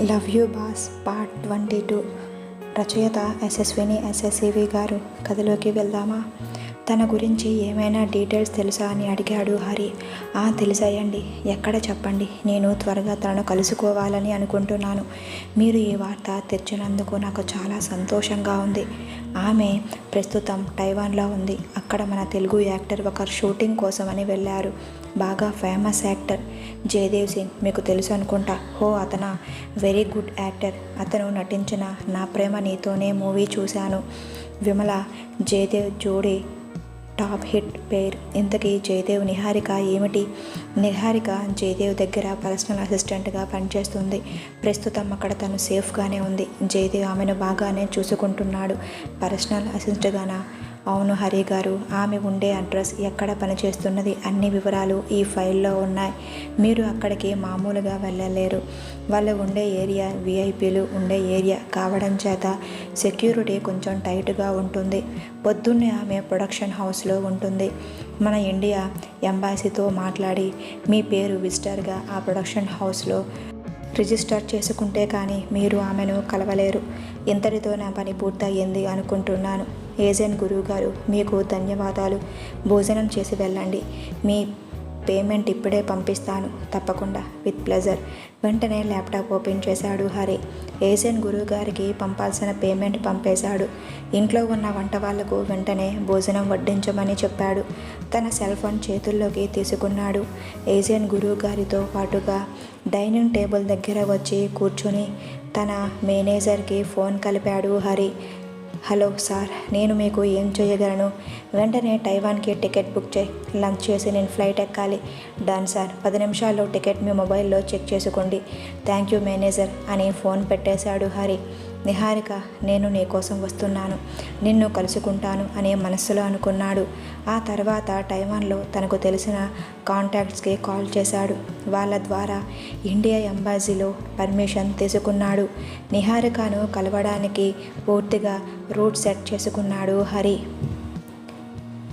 Love you boss part twenty two రచయిత ఎస్ఎస్విని ఎస్ఎస్సివి గారు కథలోకి వెళ్దామా? తన గురించి ఏమైనా డీటెయిల్స్ తెలుసా అని అడిగాడు హరి. ఆ తెలుసాయండి. ఎక్కడ చెప్పండి? నేను త్వరగా తనను కలుసుకోవాలని అనుకుంటున్నాను. మీరు ఈ వార్త తెచ్చినందుకు నాకు చాలా సంతోషంగా ఉంది. ఆమె ప్రస్తుతం టైవాన్లో ఉంది. అక్కడ మన తెలుగు యాక్టర్ ఒకరు షూటింగ్ కోసమని వెళ్ళారు. బాగా ఫేమస్ యాక్టర్. జయదేవ్ సింగ్ మీకు తెలుసు అనుకుంటా. హో అతన వెరీ గుడ్ యాక్టర్. అతను నటించిన నా ప్రేమ నీతోనే మూవీ చూశాను. విమల జయదేవ్ జోడీ టాప్ హిట్ పేర్. ఇంతకీ జయదేవ్ నిహారిక ఏమిటి? నిహారిక జయదేవ్ దగ్గర పర్సనల్ అసిస్టెంట్గా పనిచేస్తుంది. ప్రస్తుతం అక్కడ తను సేఫ్గానే ఉంది. జయదేవ్ ఆమెను బాగానే చూసుకుంటున్నాడు. పర్సనల్ అసిస్టెంట్గానా? అవును హరి గారు ఆమె ఉండే అడ్రస్ ఎక్కడ పనిచేస్తున్నది అన్ని వివరాలు ఈ ఫైల్లో ఉన్నాయి. మీరు అక్కడికి మామూలుగా వెళ్ళలేరు. వాళ్ళు ఉండే ఏరియా విఐపీలు ఉండే ఏరియా కావడం చేత సెక్యూరిటీ కొంచెం టైట్గా ఉంటుంది. పొద్దున్నే ఆమె ప్రొడక్షన్ హౌస్లో ఉంటుంది. మన ఇండియా ఎంబాసీతో మాట్లాడి మీ పేరు విజిటర్గా ఆ ప్రొడక్షన్ హౌస్లో రిజిస్టర్ చేసుకుంటే కానీ మీరు ఆమెను కలవలేరు. ఇంతటితో నా పని పూర్తయింది అనుకుంటున్నాను. ఏజెంట్ గురువు గారు మీకు ధన్యవాదాలు. భోజనం చేసి వెళ్ళండి. మీ పేమెంట్ ఇప్పుడే పంపిస్తాను తప్పకుండా విత్ ప్లెజర్. వెంటనే ల్యాప్టాప్ ఓపెన్ చేశాడు హరి. ఏజెంట్ గురువు గారికి పంపాల్సిన పేమెంట్ పంపేశాడు. ఇంట్లో ఉన్న వంట వాళ్ళకు వెంటనే భోజనం వడ్డించమని చెప్పాడు. తన సెల్ ఫోన్ చేతుల్లోకి తీసుకున్నాడు. ఏజెంట్ గురువు గారితో పాటుగా డైనింగ్ టేబుల్ దగ్గర వచ్చి కూర్చొని తన మేనేజర్కి ఫోన్ కలిపాడు హరి. హలో సార్ నేను మీకు ఏం చేయగలను? వెంటనే టైవాన్కి టికెట్ బుక్ చేయి. లంచ్ చేసి నేను ఫ్లైట్ ఎక్కాలి. Done sir. పది నిమిషాల్లో టికెట్ మీ మొబైల్లో చెక్ చేసుకోండి. థ్యాంక్ యూ మేనేజర్ అని ఫోన్ పెట్టేశాడు హరి. నిహారిక నేను నీ కోసం వస్తున్నాను. నిన్ను కలుసుకుంటాను అనే మనస్సులో అనుకున్నాడు. ఆ తర్వాత టైవాన్లో తనకు తెలిసిన కాంటాక్ట్స్కి కాల్ చేశాడు. వాళ్ళ ద్వారా ఇండియా ఎంబాసీలో పర్మిషన్ తీసుకున్నాడు. నిహారికను కలవడానికి పూర్తిగా రూట్ సెట్ చేసుకున్నాడు హరి.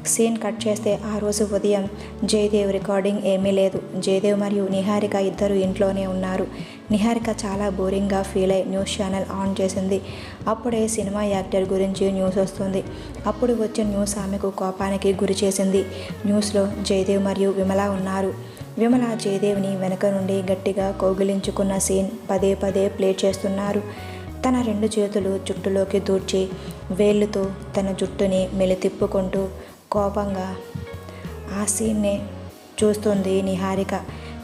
సీన్ కట్ చేస్తే ఆ రోజు ఉదయం జయదేవ్ రికార్డింగ్ ఏమీ లేదు. జయదేవ్ మరియు నిహారిక ఇద్దరు ఇంట్లోనే ఉన్నారు. నిహారిక చాలా బోరింగ్గా ఫీల్ అయి న్యూస్ ఛానల్ ఆన్ చేసింది. అప్పుడే సినిమా యాక్టర్ గురించి న్యూస్ వస్తుంది. అప్పుడు వచ్చిన న్యూస్ ఆమెకు కోపానికి గురి చేసింది. న్యూస్లో జయదేవ్ మరియు విమల ఉన్నారు. విమల జయదేవ్ని వెనక నుండి గట్టిగా కౌగిలించుకున్న సీన్ పదే పదే ప్లే చేస్తున్నారు. తన రెండు చేతులు జుట్టులోకి దూర్చి వేళ్ళుతో తన జుట్టుని మెలితిప్పుకుంటూ కోపంగా ఆ సీన్ని చూస్తుంది నిహారిక.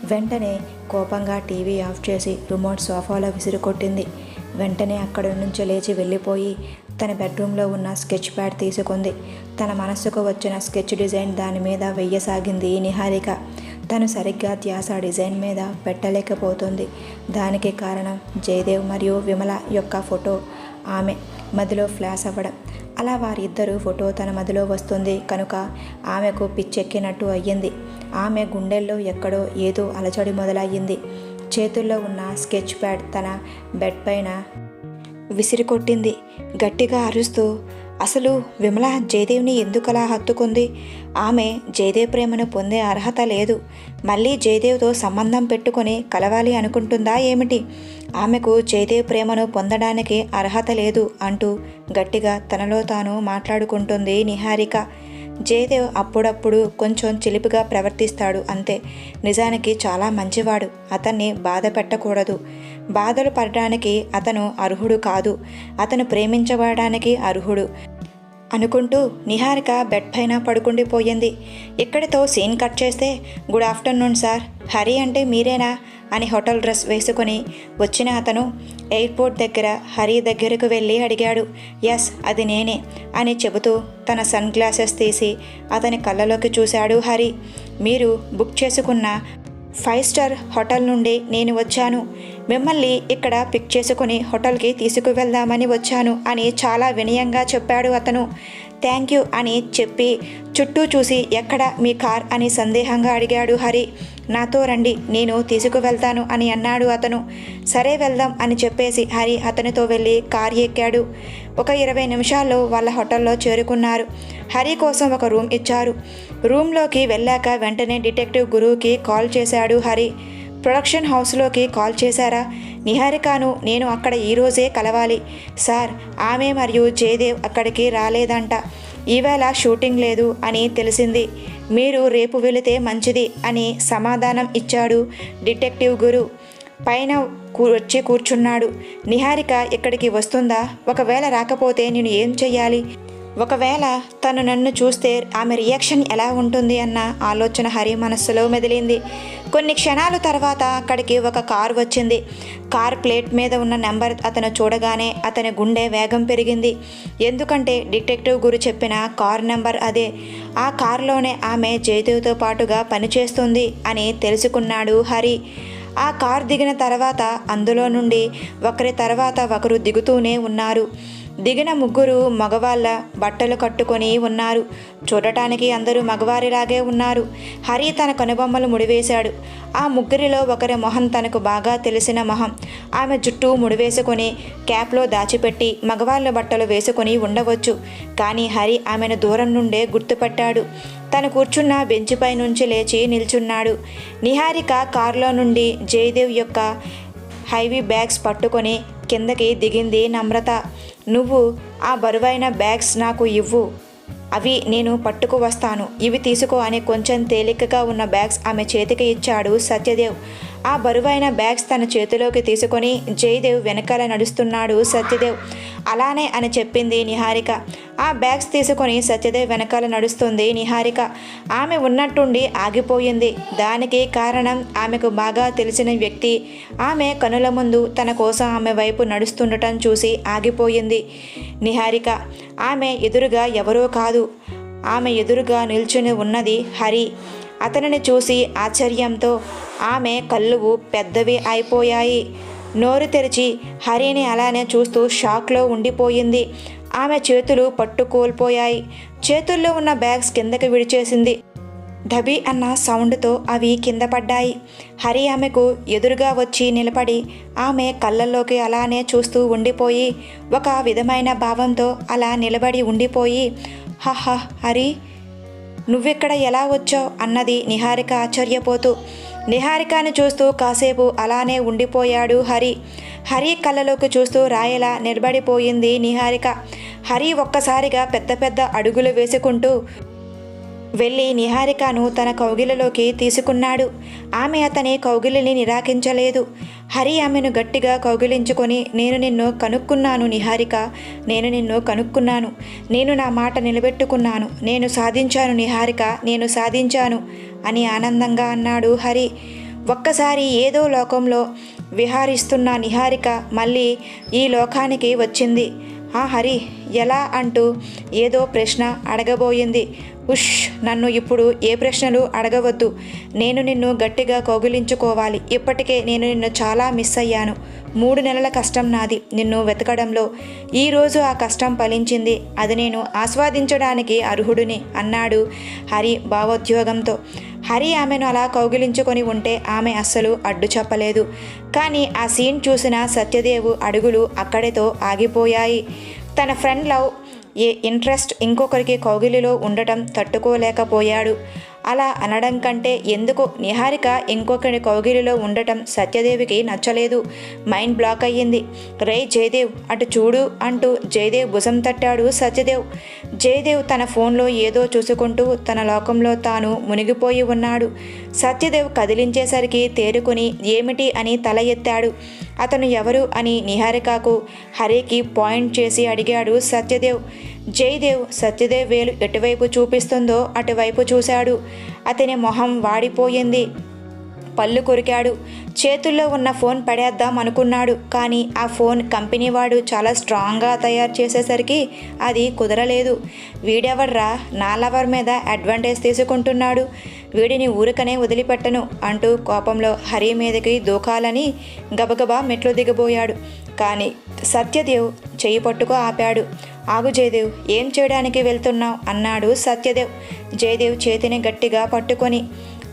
వెంటనే కోపంగా టీవీ ఆఫ్ చేసి రిమోట్ సోఫాలో విసిరికొట్టింది. వెంటనే అక్కడి నుంచి లేచి వెళ్ళిపోయి తన బెడ్రూమ్లో ఉన్న స్కెచ్ ప్యాడ్ తీసుకుంది. తన మనస్సుకు వచ్చిన స్కెచ్ డిజైన్ దాని మీద వెయ్యసాగింది నిహారిక. తను సరిగ్గా ధ్యాస డిజైన్ మీద పెట్టలేకపోతుంది. దానికి కారణం జయదేవ్ మరియు విమల యొక్క ఫోటో ఆమె. మదిలో ఫ్లాష్ అవ్వడం. అలా వారిద్దరూ ఫోటో తన మదిలో వస్తుంది. కనుక ఆమెకు పిచ్చెక్కినట్టు అయ్యింది. ఆమె గుండెల్లో ఎక్కడో ఏదో అలచడి మొదలయ్యింది. చేతుల్లో ఉన్న స్కెచ్ ప్యాడ్ తన బెడ్ పైన విసిరికొట్టింది. గట్టిగా అరుస్తూ అసలు విమల జయదేవ్ని ఎందుకలా హత్తుకుంది? ఆమె జయదేవ్ ప్రేమను పొందే అర్హత లేదు. మళ్ళీ జయదేవ్తో సంబంధం పెట్టుకొని కలవాలి అనుకుంటుందా ఏమిటి? ఆమెకు జయదేవ్ ప్రేమను పొందడానికి అర్హత లేదు అంటూ గట్టిగా తనలో తాను మాట్లాడుకుంటుంది నిహారిక. జయదేవ్ అప్పుడప్పుడు కొంచెం చిలిపిగా ప్రవర్తిస్తాడు అంతే. నిజానికి చాలా మంచివాడు. అతన్ని బాధ పెట్టకూడదు. బాధలు పడడానికి అతను అర్హుడు కాదు. అతను ప్రేమించబడడానికి అర్హుడు అనుకుంటూ నిహారిక బెడ్ పైన పడుకుండిపోయింది. ఇక్కడితో సీన్ కట్ చేస్తే గుడ్ ఆఫ్టర్నూన్ సార్. హరి అంటే మీరేనా? అని హోటల్ డ్రెస్ వేసుకుని వచ్చిన అతను ఎయిర్పోర్ట్ దగ్గర హరి దగ్గరకు వెళ్ళి అడిగాడు. ఎస్ అది నేనే అని చెబుతూ తన సన్ గ్లాసెస్ తీసి అతని కళ్ళలోకి చూశాడు హరి. మీరు బుక్ చేసుకున్న ఫైవ్ స్టార్ హోటల్ నుండి నేను వచ్చాను. మిమ్మల్ని ఇక్కడ పిక్ చేసుకుని హోటల్కి తీసుకువెళ్దామని వచ్చాను అని చాలా వినయంగా చెప్పాడు అతను. థ్యాంక్ యూ అని చెప్పి చుట్టూ చూసి ఎక్కడ మీ కార్ అని సందేహంగా అడిగాడు హరి. నాతో రండి నేను తీసుకువెళ్తాను అని అన్నాడు అతను. సరే వెళ్దాం అని చెప్పేసి హరి అతనితో వెళ్ళి కార్ ఎక్కాడు. ఒక ఇరవై నిమిషాల్లో వాళ్ళ హోటల్లో చేరుకున్నారు. హరి కోసం ఒక రూమ్ ఇచ్చారు. రూమ్లోకి వెళ్ళాక వెంటనే డిటెక్టివ్ గురువుకి కాల్ చేశాడు హరి. ప్రొడక్షన్ హౌస్లోకి కాల్ చేశారా? నిహారికను నేను అక్కడ ఈరోజే కలవాలి. సార్ ఆమె మరియు జయదేవ్ అక్కడికి రాలేదంట. ఈవేళ షూటింగ్ లేదు అని తెలిసింది. మీరు రేపు వెళితే మంచిది అని సమాధానం ఇచ్చాడు డిటెక్టివ్ గురు. పైన కూ- వచ్చి కూర్చున్నాడు. నిహారిక ఇక్కడికి వస్తుందా? ఒకవేళ రాకపోతే నేను ఏం చెయ్యాలి? ఒకవేళ తను నన్ను చూస్తే ఆమె రియాక్షన్ ఎలా ఉంటుంది అన్న ఆలోచన హరి మనస్సులో మెదిలింది. కొన్ని క్షణాల తర్వాత అక్కడికి ఒక కార్ వచ్చింది. కార్ ప్లేట్ మీద ఉన్న నెంబర్ అతను చూడగానే అతని గుండె వేగం పెరిగింది. ఎందుకంటే డిటెక్టివ్ గురు చెప్పిన కార్ నెంబర్ అదే. ఆ కారులోనే ఆమె జయదేవ్తో పాటుగా పనిచేస్తుంది అని తెలుసుకున్నాడు హరి. ఆ కార్ దిగిన తర్వాత అందులో నుండి ఒకరి తర్వాత ఒకరు దిగుతూనే ఉన్నారు. దిగిన ముగ్గురు మగవాళ్ళ బట్టలు కట్టుకొని ఉన్నారు. చూడటానికి అందరూ మగవారిలాగే ఉన్నారు. హరి తన కనుబొమ్మలు ముడివేశాడు. ఆ ముగ్గురిలో ఒకరి మొహం తనకు బాగా తెలిసిన మొహం. ఆమె జుట్టు ముడివేసుకొని క్యాప్లో దాచిపెట్టి మగవాళ్ళ బట్టలు వేసుకొని ఉండవచ్చు. కానీ హరి ఆమెను దూరం నుండే గుర్తుపట్టాడు. తను కూర్చున్న బెంచిపై నుంచి లేచి నిల్చున్నాడు. నిహారిక కారులో నుండి జయదేవ్ యొక్క హైవీ బ్యాగ్స్ పట్టుకొని కిందకి దిగింది నమ్రత. నువ్వు ఆ బరువైన బ్యాగ్స్ నాకు ఇవ్వు. అవి నేను పట్టుకు వస్తాను. ఇవి తీసుకో అని కొంచెం తేలికగా ఉన్న బ్యాగ్స్ ఆమె చేతికి ఇచ్చాడు సత్యదేవ్. ఆ బరువైన బ్యాగ్స్ తన చేతిలోకి తీసుకొని జయదేవ్ వెనకాల నడుస్తున్నాడు సత్యదేవ్. అలానే అని చెప్పింది నిహారిక. ఆ బ్యాగ్స్ తీసుకొని సత్యదేవ్ వెనకాల నడుస్తుంది నిహారిక. ఆమె ఉన్నట్టుండి ఆగిపోయింది. దానికి కారణం ఆమెకు బాగా తెలిసిన వ్యక్తి. ఆమె కనుల ముందు తన కోసం ఆమె వైపు నడుస్తుండటం చూసి ఆగిపోయింది నిహారిక. ఆమె ఎదురుగా ఎవరో కాదు. ఆమె ఎదురుగా నిల్చుని ఉన్నది హరి. అతనిని చూసి ఆశ్చర్యంతో ఆమె కళ్ళు పెద్దవి అయిపోయాయి. నోరు తెరిచి హరిని అలానే చూస్తూ షాక్లో ఉండిపోయింది. ఆమె చేతులు పట్టు కోల్పోయాయి చేతుల్లో ఉన్న బ్యాగ్స్ కిందకి విడిచేసింది. ధబి అన్న సౌండ్తో అవి కింద పడ్డాయి. హరి ఆమెకు ఎదురుగా వచ్చి నిలబడి ఆమె కళ్ళల్లోకి అలానే చూస్తూ ఉండిపోయి ఒక విధమైన భావంతో అలా నిలబడి ఉండిపోయి హహ హరి నువ్వెక్కడ ఎలా వచ్చావు అన్నది నిహారిక ఆశ్చర్యపోతూ నిహారికను చూస్తూ కాసేపు అలానే ఉండిపోయాడు హరి. హరి కళ్ళలోకి చూస్తూ రాయలా నిలబడిపోయింది నిహారిక. హరి ఒక్కసారిగా పెద్ద పెద్ద అడుగులు వేసుకుంటూ వెళ్ళి నిహారికను తన కౌగిలిలోకి తీసుకున్నాడు. ఆమె అతని కౌగిలిని నిరాకరించలేదు. హరి ఆమెను గట్టిగా కౌగిలించుకొని నేను నిన్ను కనుక్కున్నాను నిహారిక నేను నిన్ను కనుక్కున్నాను. నేను నా మాట నిలబెట్టుకున్నాను. నేను సాధించాను నిహారిక నేను సాధించాను అని ఆనందంగా అన్నాడు హరి. ఒక్కసారి ఏదో లోకంలో విహారిస్తున్న నిహారిక మళ్ళీ ఈ లోకానికి వచ్చింది. ఆ హరి ఎలా? అంటూ ఏదో ప్రశ్న అడగబోయింది. ఉష్ నన్ను ఇప్పుడు ఏ ప్రశ్నలు అడగవద్దు. నేను నిన్ను గట్టిగా కౌగిలించుకోవాలి. ఇప్పటికే నేను నిన్ను చాలా మిస్ అయ్యాను. మూడు నెలల కష్టం నాది. నిన్ను వెతకడంలో ఈరోజు ఆ కష్టం ఫలించింది. అది నేను ఆస్వాదించడానికి అర్హుడిని అన్నాడు హరి భావోద్యోగంతో హరి ఆమెను అలా కౌగిలించుకొని ఉంటే ఆమె అస్సలు అడ్డు చెప్పలేదు. కానీ ఆ సీన్ చూసిన సత్యదేవు అడుగులు అక్కడితో ఆగిపోయాయి. తన ఫ్రెండ్ లవ్ ఏ ఇంట్రెస్ట్ ఇంకొకరికి కౌగిలిలో ఉండటం తట్టుకోలేకపోయాడు. అలా అనడం కంటే ఎందుకు? నిహారిక ఇంకొకరి కౌగిలిలో ఉండటం సత్యదేవికి నచ్చలేదు. మైండ్ బ్లాక్ అయ్యింది. రే జయదేవ్ అటు చూడు అంటూ జయదేవ్ భుజం తట్టాడు సత్యదేవ్. జయదేవ్ తన ఫోన్లో ఏదో చూసుకుంటూ తన లోకంలో తాను మునిగిపోయి ఉన్నాడు. సత్యదేవ్ కదిలించేసరికి తేరుకుని ఏమిటి? అని తల ఎత్తాడు. అతను ఎవరు అని నిహారికకు హరికి పాయింట్ చేసి అడిగాడు. సత్యదేవ్ జయదేవ్ సత్యదేవ్ వేలు ఎటువైపు చూపిస్తుందో అటువైపు చూశాడు. అతని మొహం వాడిపోయింది. పళ్ళు కొరికాడు. చేతుల్లో ఉన్న ఫోన్ పడేద్దాం అనుకున్నాడు. కానీ ఆ ఫోన్ కంపెనీ వాడు చాలా స్ట్రాంగ్గా తయారు చేసేసరికి అది కుదరలేదు. వీడెవర్రా? నా లవర్ మీద అడ్వాంటేజ్ తీసుకుంటున్నాడు. వీడిని ఊరికనే వదిలిపెట్టను అంటూ కోపంలో హరి మీదకి దూకాలని గబగబా మెట్లు దిగబోయాడు కానీ సత్యదేవ్ చెయ్యి పట్టుకో ఆపాడు. ఆగు జయదేవ్ ఏం చేయడానికి వెళ్తున్నావు? అన్నాడు సత్యదేవ్. జయదేవ్ చేతిని గట్టిగా పట్టుకొని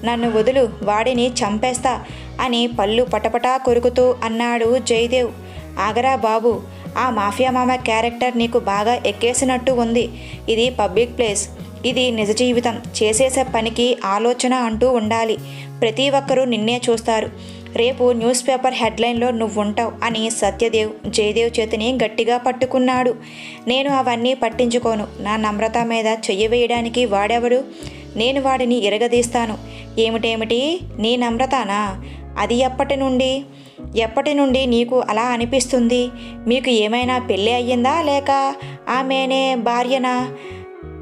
నన్ను వదులు వాడిని చంపేస్తా అని పళ్ళు పటపటా కొరుకుతూ అన్నాడు జయదేవ్. ఆగరా బాబు ఆ మాఫియా మామ క్యారెక్టర్ నీకు బాగా ఎక్కేసినట్టు ఉంది. ఇది పబ్లిక్ ప్లేస్. ఇది నిజ జీవితం. చేసేసే పనికి ఆలోచన అంటూ ఉండాలి. ప్రతి ఒక్కరూ నిన్నే చూస్తారు. రేపు న్యూస్ పేపర్ హెడ్లైన్లో నువ్వుంటావు అని సత్యదేవ్ జయదేవ్ చేతిని గట్టిగా పట్టుకున్నాడు. నేను అవన్నీ పట్టించుకోను. నా నమ్రత మీద చెయ్యి వేయడానికి వాడెవడు? నేను వాడిని ఇరగదీస్తాను ఏమిటేమిటి? నీ నమ్రతానా? అది ఎప్పటి నుండి? ఎప్పటి నుండి నీకు అలా అనిపిస్తుంది? మీకు ఏమైనా పెళ్ళి అయ్యిందా లేక ఆమెనే భార్యనా?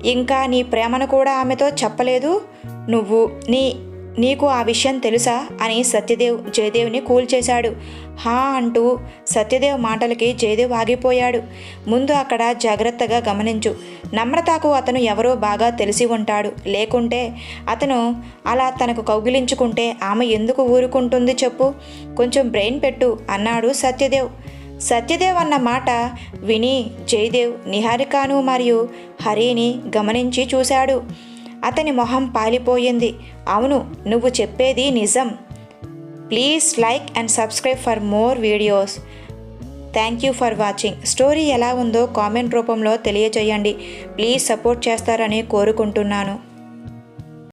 ఇంకా నీ ప్రేమను కూడా ఆమెతో చెప్పలేదు? నువ్వు నీ నీకు ఆ విషయం తెలుసా? అని సత్యదేవ్ జయదేవ్ని కూల్చేశాడు. హా అంటూ సత్యదేవ్ మాటలకి జయదేవ్ ఆగిపోయాడు. ముందు అక్కడ జాగ్రత్తగా గమనించు. నమ్రతకు అతను ఎవరో బాగా తెలిసి ఉంటాడు. లేకుంటే అతను అలా తనకు కౌగిలించుకుంటే ఆమె ఎందుకు ఊరుకుంటుంది చెప్పు. కొంచెం బ్రెయిన్ పెట్టు అన్నాడు సత్యదేవ్. సత్యదేవ్ అన్న మాట విని జయదేవ్ నిహారికాను మరియు హరిని గమనించి చూశాడు. అతని మొహం పాలిపోయింది. అవును నువ్వు చెప్పేది నిజం. Please like and subscribe for more videos. Thank you for watching. Story ఎలా ఉందో కామెంట్ రూపంలో తెలియచేయండి ప్లీజ్ సపోర్ట్ చేస్తారని కోరుకుంటున్నాను.